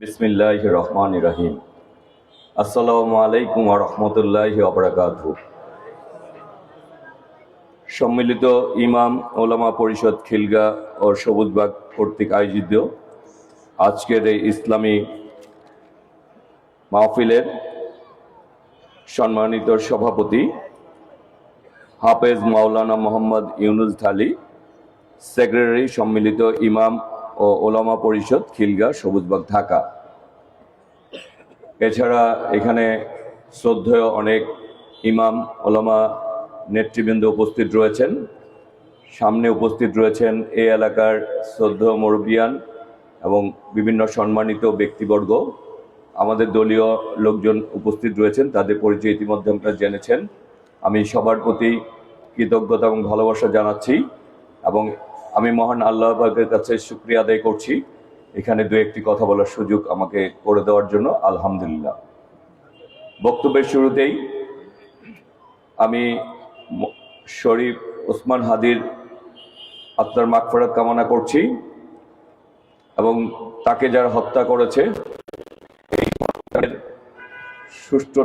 বিসমিল্লাহ রহমান রাহিম। আসসালামু আলাইকুম রহমতুল্লাহ অবরাকাত সম্মিলিত ইমাম, ওলামা পরিষদ খিলগা ও সবুজবাগ কর্তৃক আয়োজিত আজকের এই ইসলামী মাহফিলের সম্মানিত সভাপতি হাফেজ মাওলানা মোহাম্মদ ইউনুস ঢালি, সেক্রেটারি সম্মিলিত ইমাম ও ওলামা পরিষদ, খিলগা, সবুজবাগ, ঢাকা। এছাড়া এখানে শ্রদ্ধেয় অনেক ইমাম, ওলামা নেতৃবৃন্দ উপস্থিত রয়েছেন। সামনে উপস্থিত রয়েছেন এই এলাকার শ্রদ্ধেয় মুরব্বিয়ান এবং বিভিন্ন সম্মানিত ব্যক্তিবর্গ। আমাদের দলীয় লোকজন উপস্থিত রয়েছেন, তাদের পরিচয় ইতিমধ্যে আপনারা জেনেছেন। আমি সবার প্রতি কৃতজ্ঞতা এবং ভালোবাসা জানাচ্ছি এবং আমি মহান আল্লাহ পাকের কাছে শুক্রিয়া আদায় করছি। এখানে দু একটি কথা বলার সুযোগ আমাকে করে দেওয়ার জন্য, আলহামদুলিল্লাহ। বক্তব্যের শুরুতেই আমি শরীফ ওসমান হাদির আত্মার মাগফিরাত কামনা করছি এবং তাকে যারা হত্যা করেছে সুষ্ঠু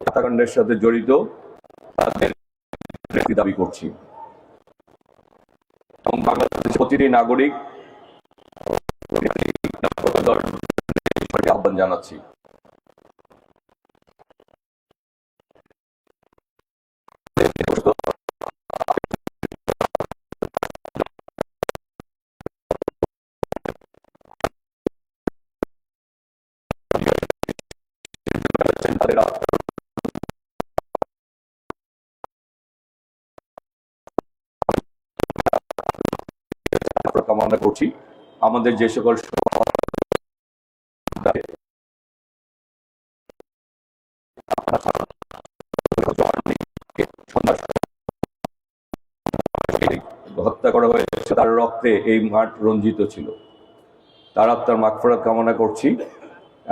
হত্যাকাণ্ডের সাথে জড়িত, তাদের দাবি করছি। বাংলাদেশের প্রতিটি নাগরিক আহ্বান জানাচ্ছি। আমরা করছি। আমাদের যে সকল হত্যা করা হয়েছে, তার রক্তে এই মাঠ রঞ্জিত ছিল। তার আত্মার মাগফরাত কামনা করছি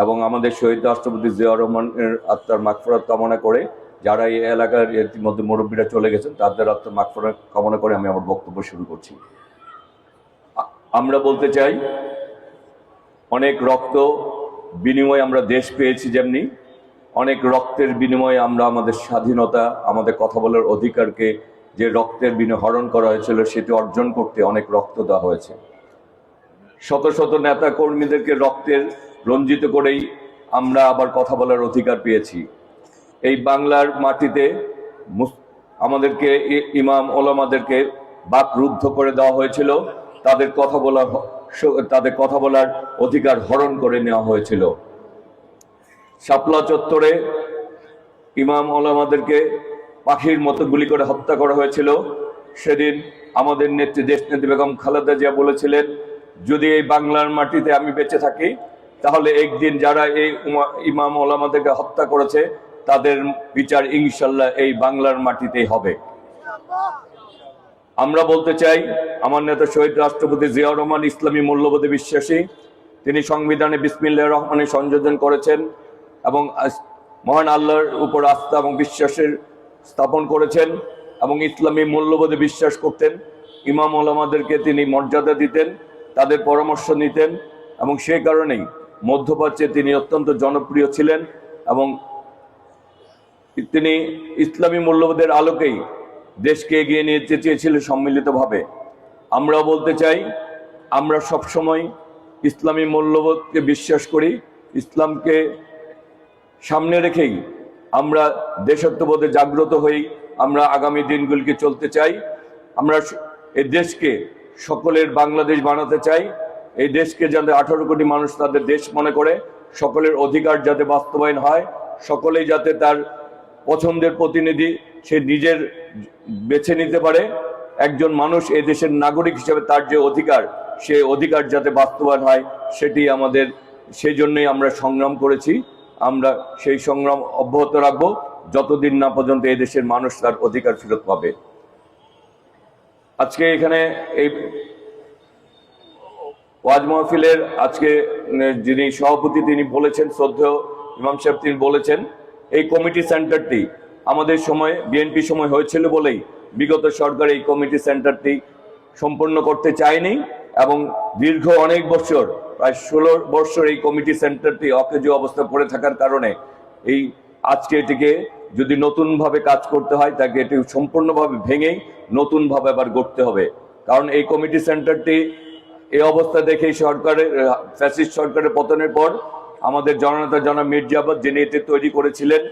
এবং আমাদের শহীদ রাষ্ট্রপতি জিয়া রহমানের আত্মার মাগফরাত কামনা করে যারা এই এলাকার ইতিমধ্যে মুরব্বীরা চলে গেছেন, তাদের আত্মার মাগফরাত কামনা করে আমি আমার বক্তব্য শুরু করছি। আমরা বলতে চাই, অনেক রক্ত বিনিময়ে আমরা দেশ পেয়েছি যেমনি, অনেক রক্তের বিনিময়ে আমরা আমাদের স্বাধীনতা, আমাদের কথা বলার অধিকারকে যে রক্তের বিনিময় হরণ করা হয়েছিল সেটি অর্জন করতে অনেক রক্ত দেওয়া হয়েছে। শত শত নেতা কর্মীদেরকে রক্তের রঞ্জিত করেই আমরা আবার কথা বলার অধিকার পেয়েছি। এই বাংলার মাটিতে আমাদেরকে ইমাম ওলামাদেরকে বাক রুদ্ধ করে দেওয়া হয়েছিল। তাদের কথা বলার তাদের কথা বলার অধিকার হরণ করে নেওয়া হয়েছিল। শাপলা চত্বরে ইমাম ওলামাদেরকে পাখির মতো গুলি করে হত্যা করা হয়েছিল। সেদিন আমাদের নেত্রী দেশ নেত্রী বেগম খালেদা জিয়া বলেছিলেন, যদি এই বাংলার মাটিতে আমি বেঁচে থাকি, তাহলে একদিন যারা এই ইমাম ওলামাদেরকে হত্যা করেছে, তাদের বিচার ইনশাল্লাহ এই বাংলার মাটিতেই হবে। আমরা বলতে চাই, আমার নেতা শহীদ রাষ্ট্রপতি জিয়াউর রহমান ইসলামী মূল্যবোধে বিশ্বাসী। তিনি সংবিধানে বিসমিল্লাহ রহমানের সংযোজন করেছেন এবং মহান আল্লাহর উপর আস্থা এবং বিশ্বাসের স্থাপন করেছেন এবং ইসলামী মূল্যবোধে বিশ্বাস করতেন। ইমাম ওলামাদেরকে তিনি মর্যাদা দিতেন, তাদের পরামর্শ নিতেন এবং সে কারণেই মধ্যপ্রাচ্যে তিনি অত্যন্ত জনপ্রিয় ছিলেন এবং তিনি ইসলামী মূল্যবোধের আলোকেই দেশকে এগিয়ে নিয়ে যেতে চেয়েছিলেন সম্মিলিতভাবে। আমরাও বলতে চাই, আমরা সবসময় ইসলামী মূল্যবোধকে বিশ্বাস করি, ইসলামকে সামনে রেখেই আমরা দেশত্ববোধে জাগ্রত হই, আমরা আগামী দিনগুলিকে চলতে চাই, আমরা এই দেশকে সকলের বাংলাদেশ বানাতে চাই, এই দেশকে যাতে আঠারো কোটি মানুষ তাদের দেশ মনে করে, সকলের অধিকার যাতে বাস্তবায়ন হয়, সকলেই যাতে তার পছন্দের প্রতিনিধি, সে নিজের বেছে নিতে পারে। একজন মানুষ এ দেশের নাগরিক হিসেবে তার যে অধিকার, সে অধিকার যাতে বাস্তবায়ন হয়, সেটি আমাদের সেই জন্যই আমরা সংগ্রাম করেছি। আমরা সেই সংগ্রাম অব্যাহত রাখব। যতদিন না পর্যন্ত এই দেশের মানুষ তার অধিকার ফেরত পাবে। আজকে এখানে এই ওয়াজ মাহফিলের আজকে, যিনি সভাপতি, তিনি বলেছেন, শ্রদ্ধেয় ইমাম সাহেব তিনি বলেছেন এই কমিটি সেন্টারটি আমাদের সময়, বিএনপি সময় হয়েছিল বলেই বিগত সরকার এই কমিটি সেন্টারটি সম্পন্ন করতে চায়নি এবং দীর্ঘ অনেক বছর, প্রায় ষোলো বছর এই কমিটি সেন্টারটি অকেজ অবস্থা পড়ে থাকার কারণে এই আজকে এটিকে যদি নতুনভাবে কাজ করতে হয়, তাকে এটি সম্পূর্ণভাবে ভেঙেই নতুনভাবে আবার গড়তে হবে। কারণ এই কমিটি সেন্টারটি এই অবস্থা দেখে সরকারের, ফ্যাসিস্ট সরকারের পতনের পর আমাদের জননেতা জনাব মির্জাবাদ যিনি এটি তৈরি করেছিলেন,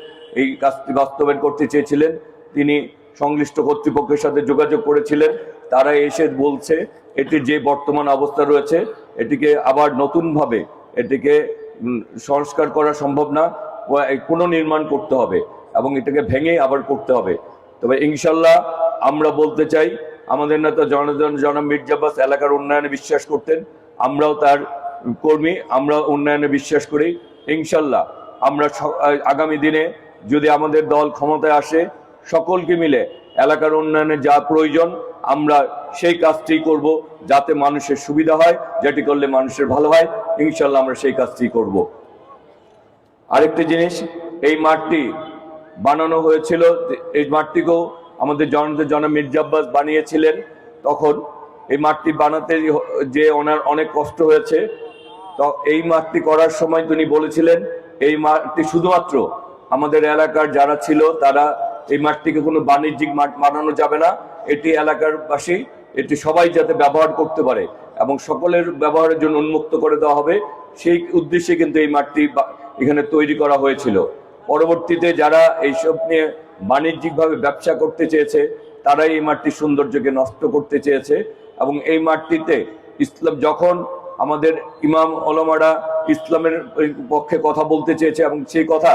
এই কাজটি বাস্তবায়ন করতে চেয়েছিলেন, তিনি সংশ্লিষ্ট কর্তৃপক্ষের সাথে যোগাযোগ করেছিলেন, তারা এসে বলছে এটির যে বর্তমান অবস্থা রয়েছে, এটিকে আবার নতুনভাবে এটিকে সংস্কার করা সম্ভব না পুনর্নির্মাণ করতে হবে এবং এটাকে ভেঙে আবার করতে হবে। তবে ইনশাল্লাহ আমরা বলতে চাই, আমাদের নেতা জনজন জনাব মির্জাবাস এলাকার উন্নয়নে বিশ্বাস করতেন, আমরাও তার কর্মী, আমরা উন্নয়নে বিশ্বাস করি। ইনশাল্লাহ আমরা আগামী দিনে যদি আমাদের দল ক্ষমতায় আসে, সকলকে মিলে এলাকার উন্নয়নে যা প্রয়োজন, আমরা সেই কাজটি করব যাতে মানুষের সুবিধা হয়, যেটি করলে মানুষের ভালো হয়। ইনশাল্লাহ আমরা সেই কাজটি করব। আরেকটি জিনিস, এই মাঠটি বানানো হয়েছিল, এই মাঠটিকেও আমাদের জনতা জনাব মির্জা আব্বাস বানিয়েছিলেন। তখন এই মাঠটি বানাতে যে ওনার অনেক কষ্ট হয়েছে এই মাঠটি করার সময় তিনি বলেছিলেন, এই মাঠটি শুধুমাত্র আমাদের এলাকার যারা ছিল, তারা এই মাঠটিকে কোনো বাণিজ্যিক মাঠ বানানো যাবে না। এটি এলাকার বাসী এটি সবাই যাতে ব্যবহার করতে পারে এবং সকলের ব্যবহারের জন্য উন্মুক্ত করে দেওয়া হবে। সেই উদ্দেশ্যে কিন্তু এই মাঠটি এখানে তৈরি করা হয়েছিল। পরবর্তীতে যারা এইসব নিয়ে বাণিজ্যিকভাবে ব্যবসা করতে চেয়েছে, তারাই এই মাঠটির সৌন্দর্যকে নষ্ট করতে চেয়েছে এবং এই মাঠটিতে ইসলাম যখন আমাদের ইমাম ওলামারা ইসলামের পক্ষে কথা বলতে চেয়েছে এবং সেই কথা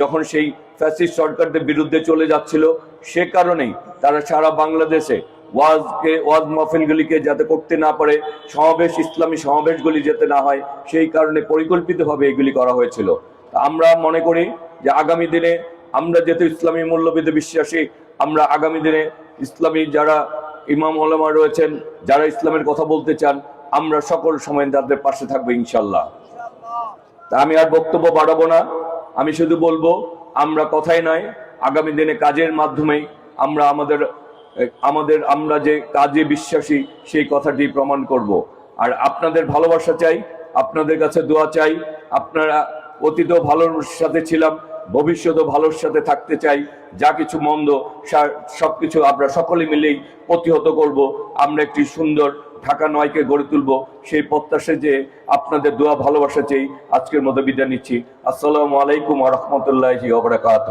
যখন সেই ফ্যাসিস্ট সরকারদের বিরুদ্ধে চলে যাচ্ছিল, সে কারণেই তারা সারা বাংলাদেশে ওয়াজকে, ওয়াজ মাহফিলগুলিকে যাতে করতে না পারে, সমাবেশ, ইসলামী সমাবেশগুলি যাতে না হয়, সেই কারণে পরিকল্পিতভাবে এগুলি করা হয়েছিল। আমরা মনে করি যে আগামী দিনে আমরা যেহেতু ইসলামী মূল্যবিদে বিশ্বাসী, আমরা আগামী দিনে ইসলামী যারা ইমাম ওলামা রয়েছেন, যারা ইসলামের কথা বলতে চান আমরা সকল সময় তাদের পাশে থাকব ইনশাল্লাহ তা আমি আর বক্তব্য বাড়াবো না। আমি শুধু বলব, আমরা কথাই নয়, আগামী দিনে কাজের মাধ্যমেই আমরা আমাদের আমাদের, আমরা যে কাজে বিশ্বাসী, সেই কথাটি প্রমাণ করব। আর আপনাদের ভালোবাসা চাই, আপনাদের কাছে দোয়া চাই, আপনারা অতীতও ভালোর সাথে ছিলাম, ভবিষ্যতেও ভালোর সাথে থাকতে চাই, যা কিছু মন্দ, সা- সবকিছু আমরা সকলে মিলেই প্রতিহত করব। আমরা একটি সুন্দর ঢাকা নয়কে গড়ে তুলব, সেই প্রত্যাশা যে আপনাদের দোয়া ভালোবাসা চেয়ে আজকের মতো বিদায় নিচ্ছি। আসসালামু আলাইকুম রহমতুল্লাহ ওবরাকাত